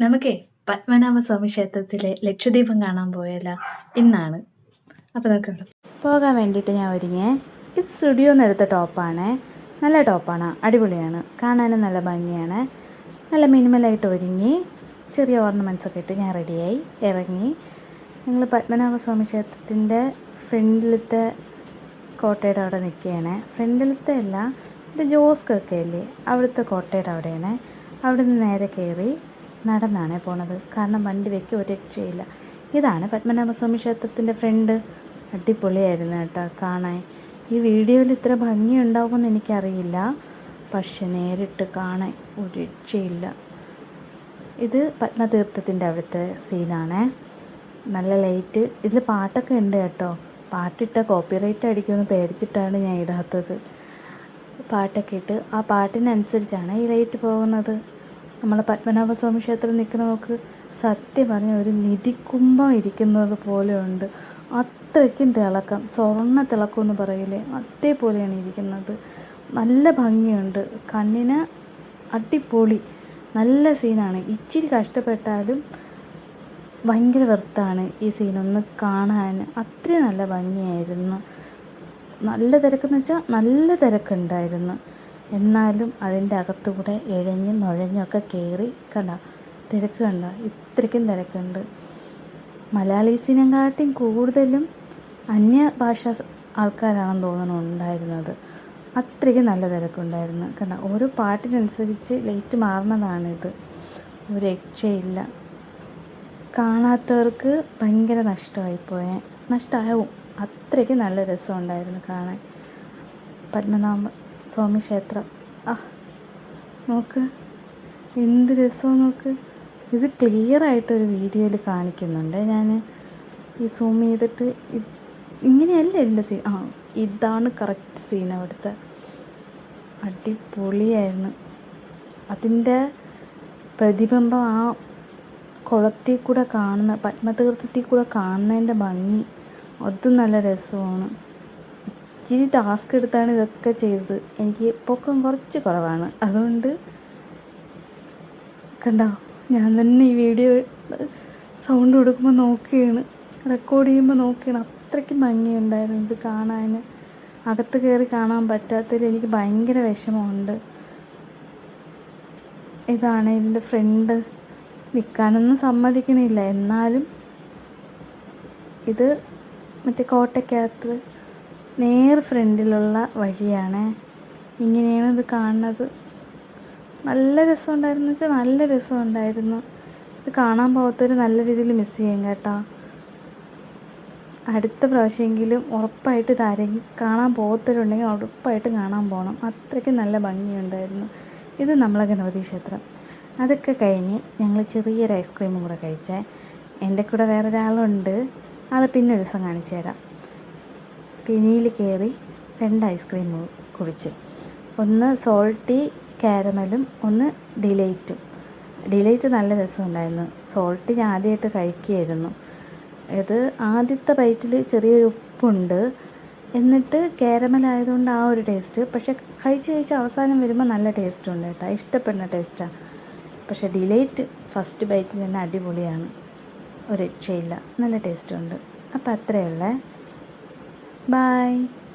നമുക്കേ പത്മനാഭസ്വാമി ക്ഷേത്രത്തിലെ ലക്ഷദീപം കാണാൻ പോയല്ല. ഇന്നാണ്. അപ്പോൾ നമുക്ക് പോകാൻ വേണ്ടിയിട്ട് ഞാൻ ഒരുങ്ങിയേ. ഇത് സ്റ്റുഡിയോ നിന്ന് എടുത്ത ടോപ്പാണ്. നല്ല ടോപ്പാണ്. അടിപൊളിയാണ്. കാണാനും നല്ല ഭംഗിയാണ്. നല്ല മിനിമലായിട്ട് ഒരുങ്ങി. ചെറിയ ഓർണമെന്റ്സ് ഒക്കെ ഇട്ട് ഞാൻ റെഡിയായി. ഇറങ്ങി. ഞങ്ങൾ പത്മനാഭസ്വാമി ക്ഷേത്രത്തിന്റെ ഫ്രണ്ടിലത്തെ കോട്ടയുടെ അവിടെ നിൽക്കുകയാണ്. ഫ്രണ്ടിലത്തെ അല്ല ഒരു ജോസ്കൊക്കെ ഇല്ലേ അവിടുത്തെ കോട്ടയുടെ അവിടെയാണ്. അവിടെ നിന്ന് നേരെ കയറി നടന്നാണ് പോണത്. കാരണം വണ്ടി വയ്ക്കുക ഒരു രക്ഷയില്ല. ഇതാണ് പത്മനാഭസ്വാമി ക്ഷേത്രത്തിന്റെ ഫ്രണ്ട്. അടിപൊളിയായിരുന്നു കേട്ടോ കാണാൻ. ഈ വീഡിയോയിൽ ഇത്ര ഭംഗി ഉണ്ടാവുമെന്ന് എനിക്കറിയില്ല. പക്ഷെ നേരിട്ട് കാണാൻ ഒരു രക്ഷയില്ല. ഇത് പത്മതീർത്ഥത്തിന്റെ അവിടുത്തെ സീനാണേ. നല്ല ലൈറ്റ്. ഇതിൽ പാട്ടൊക്കെ ഉണ്ട് കേട്ടോ. പാട്ടിട്ട കോപ്പിറൈറ്റ് അടിക്കുമെന്ന് പേടിച്ചിട്ടാണ് ഞാൻ ഇടാത്തത്. പാട്ടൊക്കെ ഇട്ട് ആ പാട്ടിനനുസരിച്ചാണ് ഈ ലൈറ്റ് പോകുന്നത്. നമ്മളെ പത്മനാഭസ്വാമി ക്ഷേത്രം നിൽക്കുന്ന നോക്ക് സത്യം പറഞ്ഞ ഒരു നിധികുംഭം ഇരിക്കുന്നത് പോലെയുണ്ട്. അത്രയ്ക്കും തിളക്കം സ്വർണ തിളക്കം എന്ന് പറയില്ലേ? അതേപോലെയാണ് ഇരിക്കുന്നത്. നല്ല ഭംഗിയുണ്ട്. കണ്ണിന് അടിപൊളി നല്ല സീനാണ്. ഇച്ചിരി കഷ്ടപ്പെട്ടാലും ഭയങ്കര വൃത്താണ് ഈ സീനൊന്ന് കാണാൻ. അത്രയും നല്ല ഭംഗിയായിരുന്നു. നല്ല തിരക്കെന്ന് വെച്ചാൽ നല്ല തിരക്കുണ്ടായിരുന്നു. എന്നാലും അതിന്റെ അകത്തുകൂടെ ഇഴഞ്ഞ് നുഴഞ്ഞൊക്കെ കയറി കണ്ട തിരക്ക് കണ്ട ഇത്രയ്ക്കും തിരക്കുണ്ട്. മലയാളീസിനെക്കാട്ടിയും കൂടുതലും അന്യഭാഷ ആൾക്കാരാണെന്ന് തോന്നുന്നു ഉണ്ടായിരുന്നത്. അത്രയ്ക്ക് നല്ല തിരക്കുണ്ടായിരുന്നു. കണ്ട ഓരോ പാട്ടിനനുസരിച്ച് ലൈറ്റ് മാറുന്നതാണിത് ഒരു രക്ഷയില്ല. കാണാത്തവർക്ക് ഭയങ്കര നഷ്ടമായിപ്പോയെ. നഷ്ടമാവും അത്രയ്ക്ക് നല്ല രസമുണ്ടായിരുന്നു കാണാൻ. പത്മനാഭ സ്വാമി ക്ഷേത്രം ആ നോക്ക്. എന്ത് രസമാണ് നോക്ക്. ഇത് ക്ലിയർ ആയിട്ടൊരു വീഡിയോയിൽ കാണിക്കുന്നുണ്ട്. ഞാൻ ഈ സൂം ചെയ്തിട്ട് ഇങ്ങനെയല്ല എന്റെ സീൻ ആ ഇതാണ് കറക്റ്റ് സീൻ അവിടുത്തെ. അടിപൊളിയായിരുന്നു. അതിന്റെ പ്രതിബിംബം ആ കുളത്തിൽ കൂടെ കാണുന്ന പത്മതീർത്ഥത്തിൽ കൂടെ കാണുന്നതിന്റെ ഭംഗി. അതും നല്ല രസമാണ്. ഇച്ചിരി ടാസ്ക് എടുത്താണ് ഇതൊക്കെ ചെയ്തത്. എനിക്ക് പൊക്കം കുറച്ച് കുറവാണ്. അതുകൊണ്ട് കണ്ടോ ഞാൻ തന്നെ ഈ വീഡിയോ സൗണ്ട് കൊടുക്കുമ്പോൾ നോക്കുകയാണ്. റെക്കോർഡ് ചെയ്യുമ്പോൾ നോക്കുകയാണ്. അത്രയ്ക്ക് ഭംഗിയുണ്ടായിരുന്നു ഇത് കാണാൻ അകത്ത് കയറി കാണാൻ പറ്റാത്തതിൽ എനിക്ക് ഭയങ്കര വിഷമമുണ്ട്. ഇതാണ് ഇതിന്റെ ഫ്രണ്ട് നിൽക്കാനൊന്നും സമ്മതിക്കണില്ല. എന്നാലും ഇത് മറ്റേ കോട്ടയ്ക്കകത്ത് നേർ ഫ്രണ്ടിലുള്ള വഴിയാണ്. ഇങ്ങനെയാണ് ഇത് കാണുന്നത്. നല്ല രസമുണ്ടായിരുന്നു വെച്ചാൽ നല്ല രസമുണ്ടായിരുന്നു. ഇത് കാണാൻ പോകാത്തവർ നല്ല രീതിയിൽ മിസ് ചെയ്യാം കേട്ടോ. അടുത്ത പ്രാവശ്യമെങ്കിലും ഉറപ്പായിട്ട് ഇത് ആരെങ്കിലും കാണാൻ പോകത്തവരുണ്ടെങ്കിൽ ഉറപ്പായിട്ട് കാണാൻ പോകണം അത്രയ്ക്ക് നല്ല ഭംഗിയുണ്ടായിരുന്നു. ഇത് നമ്മളെ ഗണപതി ക്ഷേത്രം. അതൊക്കെ കഴിഞ്ഞ് ഞങ്ങൾ ചെറിയൊരു ഐസ്ക്രീമും കൂടെ കഴിച്ചേ. എന്റെ കൂടെ വേറൊരാളുണ്ട്. ആൾ പിന്നെ ഒരു ദിവസം കാണിച്ചു തരാം. പിനിയിൽ കയറി രണ്ട് ഐസ്ക്രീം കുടിച്ച്. ഒന്ന് സോൾട്ടി കാരമലും ഒന്ന് ഡിലൈറ്റും ഡിലൈറ്റ് നല്ല രസമുണ്ടായിരുന്നു. സോൾട്ടി ഞാൻ ആദ്യമായിട്ട് കഴിക്കുകയായിരുന്നു. ഇത് ആദ്യത്തെ ബൈറ്റിൽ ചെറിയൊരു ഉപ്പുണ്ട്. എന്നിട്ട് കാരമലായതുകൊണ്ട് ആ ഒരു ടേസ്റ്റ് പക്ഷെ കഴിച്ച് കഴിച്ച് അവസാനം വരുമ്പോൾ നല്ല ടേസ്റ്റ് ഉണ്ട് കേട്ടോ. ഇഷ്ടപ്പെടുന്ന ടേസ്റ്റാണ് പക്ഷേ ഡിലൈറ്റ് ഫസ്റ്റ് ബൈറ്റിൽ തന്നെ അടിപൊളിയാണ്. ഒരു രക്ഷയില്ല. നല്ല ടേസ്റ്റുണ്ട് അപ്പോൾ അത്രയേ ഉള്ളേ. Bye.